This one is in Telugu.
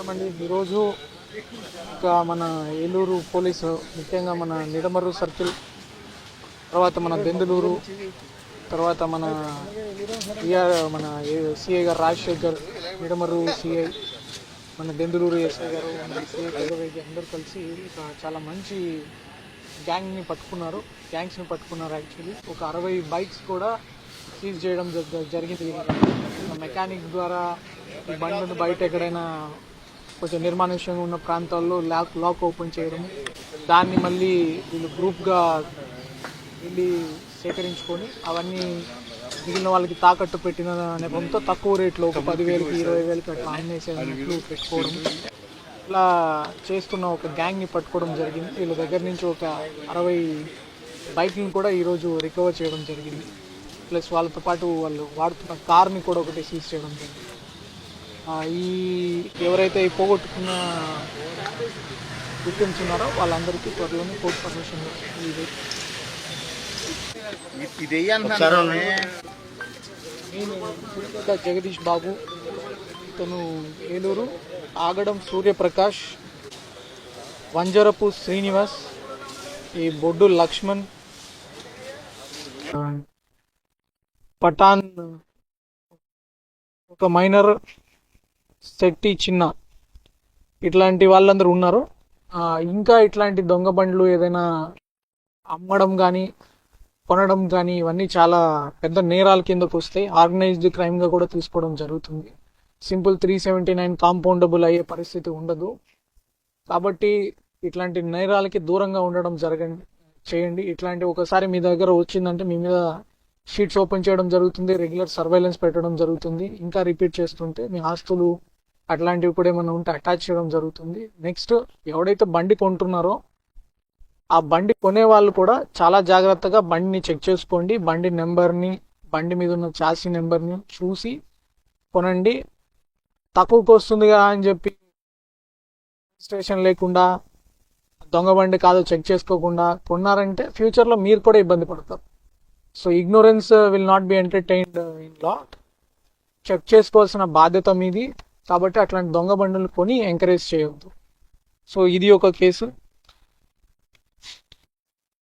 నమస్కారం అండి ఈరోజు ఒక మన ఏలూరు పోలీసు ముఖ్యంగా మన నిడమర్రు సర్కిల్ తర్వాత మన బెందులూరు తర్వాత మన ఈఆర్ మన సిఐ గారు రాజశేఖర్ నిడమర్రు సిఐ మన బెందులూరు ఎస్ఐ గారు మన సిఐ పెద్దవేగి అందరూ కలిసి చాలా మంచి గ్యాంగ్ని పట్టుకున్నారు. గ్యాంగ్స్ని పట్టుకున్నారు యాక్చువల్లీ. ఒక అరవై బైక్స్ కూడా సీజ్ చేయడం జ- జరిగింది. మెకానిక్ ద్వారా ఈ బండ్లను బయట ఎక్కడైనా కొంచెం నిర్మానుష్యంగా ఉన్న ప్రాంతాల్లో లాక్ లాక్ ఓపెన్ చేయడం దాన్ని మళ్ళీ వీళ్ళు గ్రూప్గా వెళ్ళి సేకరించుకొని అవన్నీ మిగిలిన వాళ్ళకి తాకట్టు పెట్టిన నెపంతో తక్కువ రేట్లో ఒక పదివేలకి ఇరవై వేలకి అట్లా అమ్మేసేట్లు పెట్టుకోవడం. ఇట్లా చేస్తున్న ఒక గ్యాంగ్ని పట్టుకోవడం జరిగింది. వీళ్ళ దగ్గర నుంచి ఒక అరవై బైక్ని కూడా ఈరోజు రికవర్ చేయడం జరిగింది. ప్లస్ వాళ్ళతో పాటు వాళ్ళు వాడుతున్న కార్ని కూడా ఒకటి సీజ్ చేయడం జరిగింది. ఈ ఎవరైతే ఈ పోగొట్టుకున్న విక్టిమ్స్ ఉన్నారో వాళ్ళందరికీ త్వరలోనే కోర్టు పర్మిషన్ ఇది ఇది అంటున్నాను నేను జగదీష్ బాబు ఇతను ఏలూరు ఆగడం సూర్యప్రకాష్ వంజరపు శ్రీనివాస్ ఈ బొడ్డు లక్ష్మణ్ పఠాన్ ఒక మైనర్ శెట్టి చిన్న ఇట్లాంటి వాళ్ళందరూ ఉన్నారు. ఇంకా ఇట్లాంటి దొంగ బండ్లు ఏదైనా అమ్మడం కానీ కొనడం కానీ ఇవన్నీ చాలా పెద్ద నేరాల కిందకు వస్తాయి ఆర్గనైజ్డ్ క్రైమ్గా కూడా తీసుకోవడం జరుగుతుంది. Simple three seventy nine compoundable అయ్యే పరిస్థితి ఉండదు. కాబట్టి ఇట్లాంటి నేరాలకి దూరంగా ఉండడం జరగండి చేయండి. ఇట్లాంటి ఒకసారి మీ దగ్గర వచ్చిందంటే మీ మీద షీట్స్ ఓపెన్ చేయడం జరుగుతుంది. రెగ్యులర్ సర్వైలెన్స్ పెట్టడం జరుగుతుంది. ఇంకా రిపీట్ చేస్తుంటే మీ ఆస్తులు అట్లాంటివి కూడా ఏమైనా ఉంటే అటాచ్ చేయడం జరుగుతుంది. నెక్స్ట్ ఎవడైతే బండి కొంటున్నారో ఆ బండి కొనే వాళ్ళు కూడా చాలా జాగ్రత్తగా బండిని చెక్ చేసుకోండి. బండి నెంబర్ని బండి మీద ఉన్న చాసీ నెంబర్ని చూసి కొనండి. తక్కువకి వస్తుందిగా అని చెప్పి స్టేషన్ లేకుండా దొంగ బండి కాదో చెక్ చేసుకోకుండా కొన్నారంటే ఫ్యూచర్లో మీరు కూడా ఇబ్బంది పడతారు. So ignorance will not be entertained in law check చేసుకోవాల్సిన బాధ్యత మీది. కాబట్టి అట్లాంటి దొంగ బండులు కొని ఎంకరేజ్ చేయవద్దు సో ఇది ఒక కేసు.